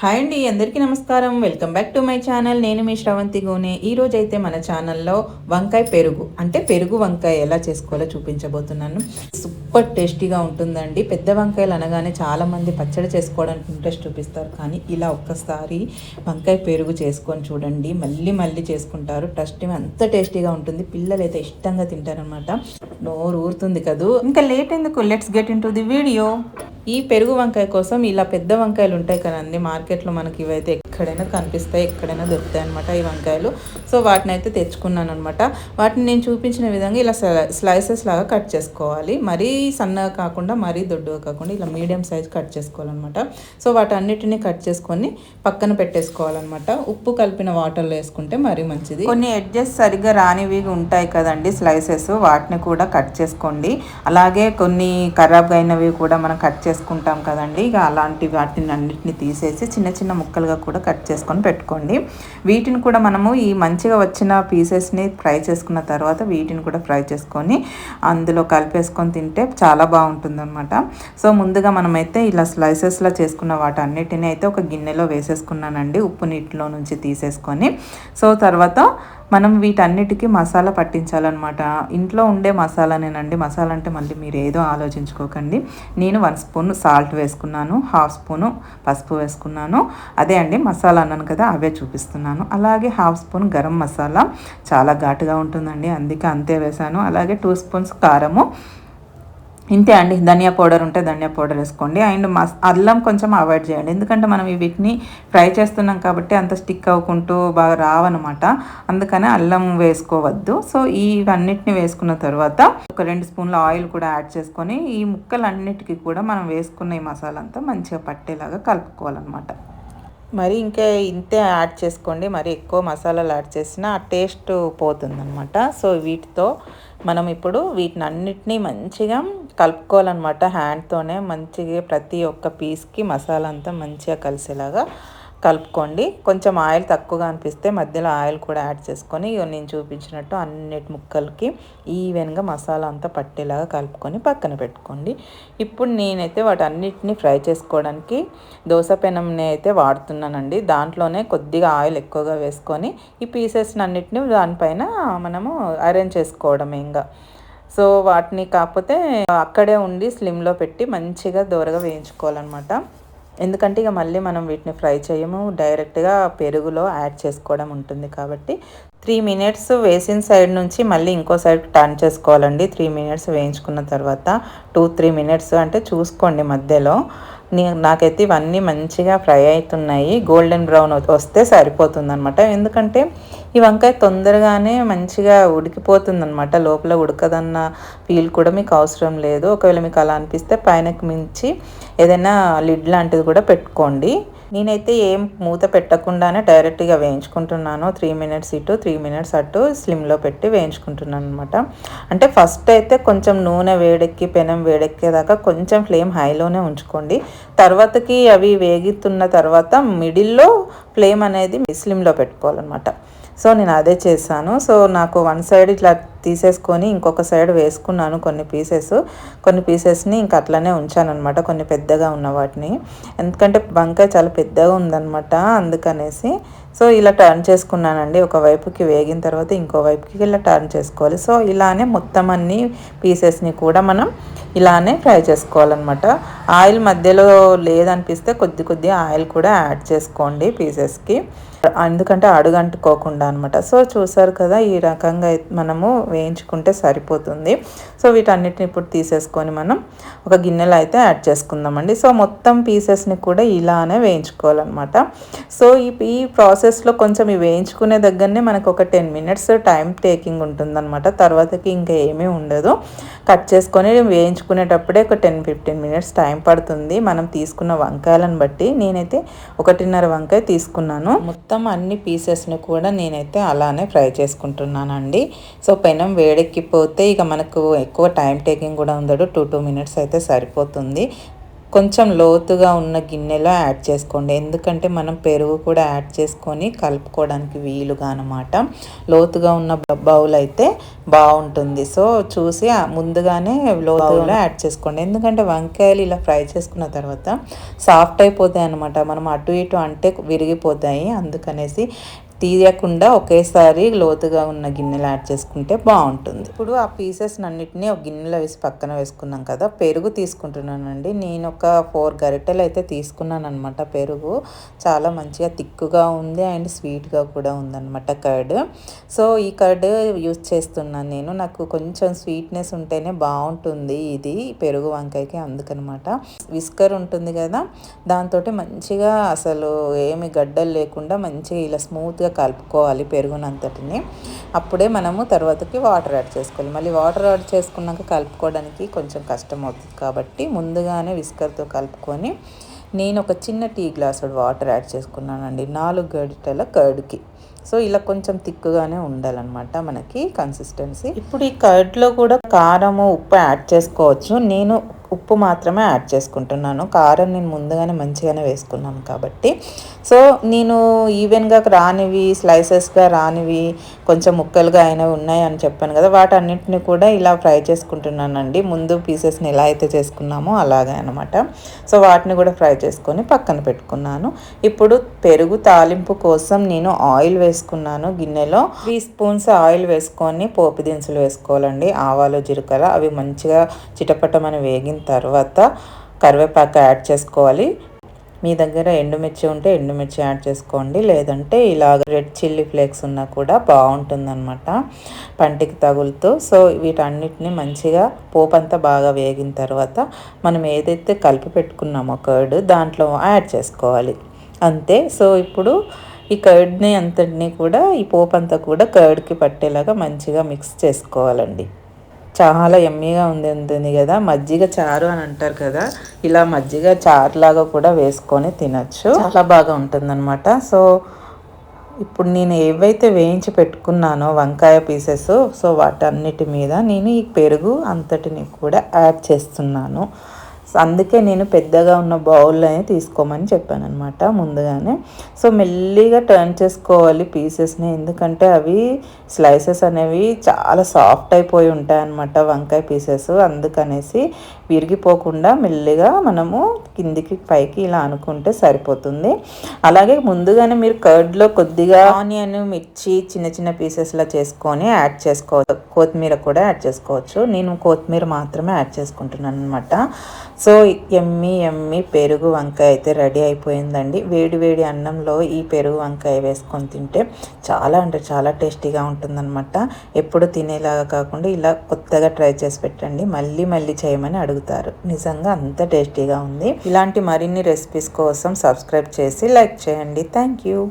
Hi అండి అందరికీ నమస్కారం. Welcome back to my channel. నేను మీ శ్రవంతి గోనే. ఈరోజు అయితే మన ఛానల్లో వంకాయ పెరుగు అంటే పెరుగు వంకాయ ఎలా చేసుకోవాలో చూపించబోతున్నాను. సూపర్ టేస్టీగా ఉంటుందండి. పెద్ద వంకాయలు అనగానే చాలామంది పచ్చడి చేసుకోవడానికి ఇంట్రెస్ట్ చూపిస్తారు. కానీ ఇలా ఒక్కసారి వంకాయ పెరుగు చేసుకొని చూడండి. మళ్ళీ మళ్ళీ చేసుకుంటారు. టస్ట్ అంత టేస్టీగా ఉంటుంది. పిల్లలు అయితే ఇష్టంగా తింటారనమాట నోరు ఊరుతుంది కదూ? ఇంకా లేట్ ఎందుకు? Let's get into the video ఈ పెరుగు వంకాయ కోసం ఇలా పెద్ద వంకాయలు ఉంటాయి కదండి. మార్కెట్లో మనకి ఇవైతే ఎక్కడైనా కనిపిస్తాయి ఎక్కడైనా దొరుకుతాయి అనమాట ఈ వంకాయలు. సో వాటిని అయితే తెచ్చుకున్నాను అనమాట వాటిని నేను చూపించిన విధంగా ఇలా స్లైసెస్ లాగా కట్ చేసుకోవాలి. మరీ సన్నగా కాకుండా మరీ దొడ్డుగా కాకుండా ఇలా మీడియం సైజ్ కట్ చేసుకోవాలన్నమాట. సో వాటన్నిటిని కట్ చేసుకొని పక్కన పెట్టేసుకోవాలన్నమాట. ఉప్పు కలిపిన వాటర్లో వేసుకుంటే మరీ మంచిది. కొన్ని ఎడ్జెస్ సరిగ్గా రానివి ఉంటాయి కదండి స్లైసెస్ వాటిని కూడా కట్ చేసుకోండి. అలాగే కొన్ని ఖరాబ్ అయినవి కూడా మనం కట్ చేసుకుంటాం కదండి. ఇక అలాంటి వాటిని అన్నిటిని తీసేసి చిన్న చిన్న ముక్కలుగా కూడా కట్ చేసుకొని పెట్టుకోండి. వీటిని కూడా మనము ఈ మంచిగా వచ్చిన పీసెస్ని ఫ్రై చేసుకున్న తర్వాత వీటిని కూడా ఫ్రై చేసుకొని అందులో కలిపేసుకొని తింటే చాలా బాగుంటుంది అనమాట సో ముందుగా మనమైతే ఇలా స్లైసెస్లో చేసుకున్న వాటన్నిటిని అయితే ఒక గిన్నెలో వేసేసుకున్నానండి. ఉప్పు నీటిలో నుంచి తీసేసుకొని. సో తర్వాత మనం వీటన్నిటికీ మసాలా పట్టించాలన్నమాట. ఇంట్లో ఉండే మసాలానేనండి. మసాలా అంటే మళ్ళీ మీరు ఏదో ఆలోచించుకోకండి. నేను వన్ స్పూన్ సాల్ట్ వేసుకున్నాను హాఫ్ స్పూను పసుపు వేసుకున్నాను. అదే అండి మసాలా అన్నాను కదా అవే చూపిస్తున్నాను. అలాగే హాఫ్ స్పూన్ గరం మసాలా చాలా ఘాటుగా ఉంటుందండి. అందుకే అంతే వేసాను. అలాగే టూ స్పూన్స్ కారము ఇంతే అండి. ధనియా పౌడర్ ఉంటే ధనియా పౌడర్ వేసుకోండి. అండ్ మస్ అల్లం కొంచెం అవాయిడ్ చేయండి. ఎందుకంటే మనం వీటిని ఫ్రై చేస్తున్నాం కాబట్టి అంత స్టిక్ అవ్వకుంటూ బాగా రావన్నమాట. అందుకని అల్లం వేసుకోవద్దు. సో ఇవన్నిటిని వేసుకున్న తర్వాత ఒక రెండు స్పూన్ల ఆయిల్ కూడా యాడ్ చేసుకొని ఈ ముక్కలన్నిటికీ కూడా మనం వేసుకున్న ఈ మసాలా అంతా మంచిగా పట్టేలాగా కలుపుకోవాలన్నమాట. మరి ఇంకా ఇంతే యాడ్ చేసుకోండి మరి ఎక్కువ మసాలాలు యాడ్ చేసినా ఆ టేస్ట్ పోతుందన్నమాట. సో వీటితో మనం ఇప్పుడు వీటిని అన్నిటినీ మంచిగా కలుపుకోవాలన్నమాట హ్యాండ్తోనే. మంచిగా ప్రతి ఒక్క పీస్కి మసాలా అంతా మంచిగా కలిసేలాగా కలుపుకోండి. కొంచెం ఆయిల్ తక్కువగా అనిపిస్తే మధ్యలో ఆయిల్ కూడా యాడ్ చేసుకొని నేను చూపించినట్టు అన్నిటి ముక్కలకి ఈవెన్గా మసాలా అంతా పట్టేలాగా కలుపుకొని పక్కన పెట్టుకోండి. ఇప్పుడు నేనైతే వాటన్నిటిని ఫ్రై చేసుకోవడానికి దోశ పెనంని అయితే వాడుతున్నానండి. దాంట్లోనే కొద్దిగా ఆయిల్ ఎక్కువగా వేసుకొని ఈ పీసెస్ని అన్నిటిని దానిపైన మనము అరేంజ్ చేసుకోవడమే ఇంకా సో వాటిని కాకపోతే అక్కడే ఉండి స్లిమ్లో పెట్టి మంచిగా దూరగా వేయించుకోవాలన్నమాట. ఎందుకంటే ఇక మళ్ళీ మనం వీటిని ఫ్రై చేయము డైరెక్ట్గా పెరుగులో యాడ్ చేసుకోవడం ఉంటుంది కాబట్టి త్రీ మినిట్స్ వేసిన సైడ్ నుంచి మళ్ళీ ఇంకో సైడ్ టర్న్ చేసుకోవాలండి. త్రీ మినిట్స్ వేయించుకున్న తర్వాత టూ త్రీ మినిట్స్ అంటే చూసుకోండి మధ్యలో. నాకైతే ఇవన్నీ మంచిగా ఫ్రై అవుతున్నాయి గోల్డెన్ బ్రౌన్ వస్తే సరిపోతుందనమాట ఎందుకంటే ఈ వంకాయ తొందరగానే మంచిగా ఉడికిపోతుందనమాట లోపల ఉడకదన్న ఫీల్ కూడా మీకు అవసరం లేదు. ఒకవేళ మీకు అలా అనిపిస్తే పైనకి మించి ఏదైనా లిడ్ లాంటిది కూడా పెట్టుకోండి. నేనైతే ఏం మూత పెట్టకుండానే డైరెక్ట్గా వేయించుకుంటున్నాను. త్రీ మినిట్స్ ఇటు త్రీ మినిట్స్ అటు స్లిమ్లో పెట్టి వేయించుకుంటున్నాను అనమాట అంటే ఫస్ట్ అయితే కొంచెం నూనె వేడెక్కి పెనం వేడెక్కేదాకా కొంచెం ఫ్లేమ్ హైలోనే ఉంచుకోండి. తర్వాతకి అవి వేగుతున్న తర్వాత మిడిల్లో ఫ్లేమ్ అనేది స్లిమ్లో పెట్టుకోవాలన్నమాట. సో నేను అదే చేశాను. సో నాకు వన్ సైడ్ ఇట్లా తీసేసుకొని ఇంకొక సైడ్ వేసుకున్నాను కొన్ని పీసెస్. కొన్ని పీసెస్ని ఇంక అట్లనే ఉంచాను అనమాట కొన్ని పెద్దగా ఉన్న వాటిని. ఎందుకంటే వంకాయ చాలా పెద్దగా ఉందనమాట అందుకనేసి. సో ఇలా టర్న్ చేసుకున్నానండి. ఒక వైపుకి వేగిన తర్వాత ఇంకో వైపుకి ఇలా టర్న్ చేసుకోవాలి. సో ఇలానే మొత్తం అన్ని పీసెస్ని కూడా మనం ఇలానే ఫ్రై చేసుకోవాలన్నమాట. ఆయిల్ మధ్యలో లేదనిపిస్తే కొద్ది కొద్ది ఆయిల్ కూడా యాడ్ చేసుకోండి పీసెస్కి. ఎందుకంటే అడుగంటుకోకుండా అనమాట సో చూసారు కదా ఈ రకంగా మనము వేయించుకుంటే సరిపోతుంది. సో వీటన్నిటిని ఇప్పుడు తీసేసుకొని మనం ఒక గిన్నెలో అయితే యాడ్ చేసుకుందామండి. సో మొత్తం పీసెస్ని కూడా ఇలానే వేయించుకోవాలన్నమాట. సో ఈ ఈ ప్రాసెస్లో కొంచెం ఈ వేయించుకునే దగ్గరనే మనకు ఒక టెన్ మినిట్స్ టైం టేకింగ్ ఉంటుందన్నమాట. తర్వాతకి ఇంకా ఏమీ ఉండదు. కట్ చేసుకొని వేయించుకునేటప్పుడే ఒక టెన్ ఫిఫ్టీన్ మినిట్స్ టైం పడుతుంది. మనం తీసుకున్న వంకాయలను బట్టి నేనైతే ఒకటిన్నర వంకాయ తీసుకున్నాను. మొత్తం అన్ని పీసెస్ని కూడా నేనైతే అలానే ఫ్రై చేసుకుంటున్నానండి. సో పెనం వేడెక్కిపోతే ఇక మనకు ఎక్కువ టైం టేకింగ్ కూడా ఉండదు. టూ టూ మినిట్స్ అయితే సరిపోతుంది. కొంచెం లోతుగా ఉన్న గిన్నెలో యాడ్ చేసుకోండి. ఎందుకంటే మనం పెరుగు కూడా యాడ్ చేసుకొని కలుపుకోవడానికి వీలుగా అనమాట లోతుగా ఉన్న బౌల్ అయితే బాగుంటుంది. సో చూసి ముందుగానే లోతుగా యాడ్ చేసుకోండి. ఎందుకంటే వంకాయలు ఇలా ఫ్రై చేసుకున్న తర్వాత సాఫ్ట్ అయిపోతాయి అనమాట మనం అటు ఇటు అంటే విరిగిపోతాయి. అందుకనేసి తీయకుండా ఒకేసారి లోతుగా ఉన్న గిన్నెలు యాడ్ చేసుకుంటే బాగుంటుంది. ఇప్పుడు ఆ పీసెస్ అన్నిటిని ఒక గిన్నెలో వేసి పక్కన వేసుకున్నాం కదా పెరుగు తీసుకుంటున్నానండి. నేను ఒక ఫోర్ గరిటెలు అయితే తీసుకున్నాను అనమాట పెరుగు. చాలా మంచిగా తిక్కుగా ఉంది అండ్ స్వీట్గా కూడా ఉందన్నమాట కర్డ్. సో ఈ కర్డ్ యూజ్ చేస్తున్నాను నేను. నాకు కొంచెం స్వీట్నెస్ ఉంటేనే బాగుంటుంది ఇది పెరుగు వంకాయకి అందుకనమాట. విస్కర్ ఉంటుంది కదా దాంతో మంచిగా అసలు ఏమి గడ్డలు లేకుండా మంచిగా ఇలా స్మూత్గా మంచిగా కలుపుకోవాలి పెరుగునంతటిని. అప్పుడే మనము తర్వాతకి వాటర్ యాడ్ చేసుకోవాలి. మళ్ళీ వాటర్ యాడ్ చేసుకున్నాక కలుపుకోవడానికి కొంచెం కష్టం అవుతుంది కాబట్టి ముందుగానే విస్కర్తో కలుపుకొని నేను ఒక చిన్న టీ గ్లాస్ వాటర్ యాడ్ చేసుకున్నానండి. నాలుగు గడిటల కర్డ్కి. సో ఇలా కొంచెం తిక్కుగానే ఉండాలన్నమాట మనకి కన్సిస్టెన్సీ. ఇప్పుడు ఈ కర్డ్లో కూడా కారము ఉప్పు యాడ్ చేసుకోవచ్చు. నేను ఉప్పు మాత్రమే యాడ్ చేసుకుంటున్నాను. కారం నేను ముందుగానే మంచిగానే వేసుకున్నాను కాబట్టి. సో నేను ఈవెన్గా రానివి స్లైసెస్గా రానివి కొంచెం ముక్కలుగా అయినవి ఉన్నాయి అని చెప్పాను కదా వాటన్నిటిని కూడా ఇలా ఫ్రై చేసుకుంటున్నానండి. ముందు పీసెస్ని ఎలా అయితే చేసుకున్నామో అలాగే అనమాట సో వాటిని కూడా ఫ్రై చేసుకొని పక్కన పెట్టుకున్నాను. ఇప్పుడు పెరుగు తాలింపు కోసం నేను ఆయిల్ వేసుకున్నాను గిన్నెలో. త్రీ స్పూన్స్ ఆయిల్ వేసుకొని పోపు దినుసులు వేసుకోవాలండి. ఆవాలు జీలకర్ర అవి మంచిగా చిటపటమని వేగిన తర్వాత కరివేపాకు యాడ్ చేసుకోవాలి. మీ దగ్గర ఎండుమిర్చి ఉంటే ఎండుమిర్చి యాడ్ చేసుకోండి. లేదంటే ఇలాగ రెడ్ చిల్లీ ఫ్లేక్స్ ఉన్నా కూడా బాగుంటుందన్నమాట పంటికి తగులుతూ. సో వీటన్నిటిని మంచిగా పోపంతా బాగా వేగిన తర్వాత మనం ఏదైతే కలిపి పెట్టుకున్నామో కర్డ్ దాంట్లో యాడ్ చేసుకోవాలి. అంతే. సో ఇప్పుడు ఈ కర్డ్ని అంతటినీ కూడా ఈ పోపు అంతా కూడా కర్డ్కి పట్టేలాగా మంచిగా మిక్స్ చేసుకోవాలండి. చాలా ఎమ్మీగా ఉంది ఉంటుంది కదా. మజ్జిగ చారు అని అంటారు కదా. ఇలా మజ్జిగ చారు లాగా కూడా వేసుకొని తినచ్చు. చాలా బాగా ఉంటుందన్నమాట. సో ఇప్పుడు నేను ఏవైతే వేయించి పెట్టుకున్నానో వంకాయ పీసెస్ సో వాటన్నిటి మీద నేను ఈ పెరుగు అంతటిని కూడా యాడ్ చేస్తున్నాను. అందుకే నేను పెద్దగా ఉన్న బౌల్లోనే తీసుకోమని చెప్పాను అనమాట ముందుగానే. సో మెల్లిగా టర్న్ చేసుకోవాలి పీసెస్ని. ఎందుకంటే అవి స్లైసెస్ అనేవి చాలా సాఫ్ట్ అయిపోయి ఉంటాయి అనమాట వంకాయ పీసెస్. అందుకనేసి విరిగిపోకుండా మెల్లిగా మనము కిందికి పైకి ఇలా అనుకుంటే సరిపోతుంది. అలాగే ముందుగానే మీరు కర్డ్లో కొద్దిగా ఆనియన్ మిర్చి చిన్న చిన్న పీసెస్లా చేసుకొని యాడ్ చేసుకోవచ్చు కొత్తిమీర కూడా యాడ్ చేసుకోవచ్చు. నేను కొత్తిమీర మాత్రమే యాడ్ చేసుకుంటున్నాను అనమాట సో ఎమ్మి ఎమ్మి పెరుగు వంకాయ అయితే రెడీ అయిపోయిందండి. వేడి వేడి అన్నంలో ఈ పెరుగు వంకాయ వేసుకొని తింటే చాలా అంటే చాలా టేస్టీగా ఉంటుందన్నమాట. ఎప్పుడు తినేలాగా కాకుండా ఇలా కొత్తగా ట్రై చేసి పెట్టండి. మళ్ళీ మళ్ళీ చేయమని అడుగుతారు. నిజంగా అంత టేస్టీగా ఉంది. ఇలాంటి మరిన్ని రెసిపీస్ కోసం సబ్స్క్రైబ్ చేసి లైక్ చేయండి. Thank you.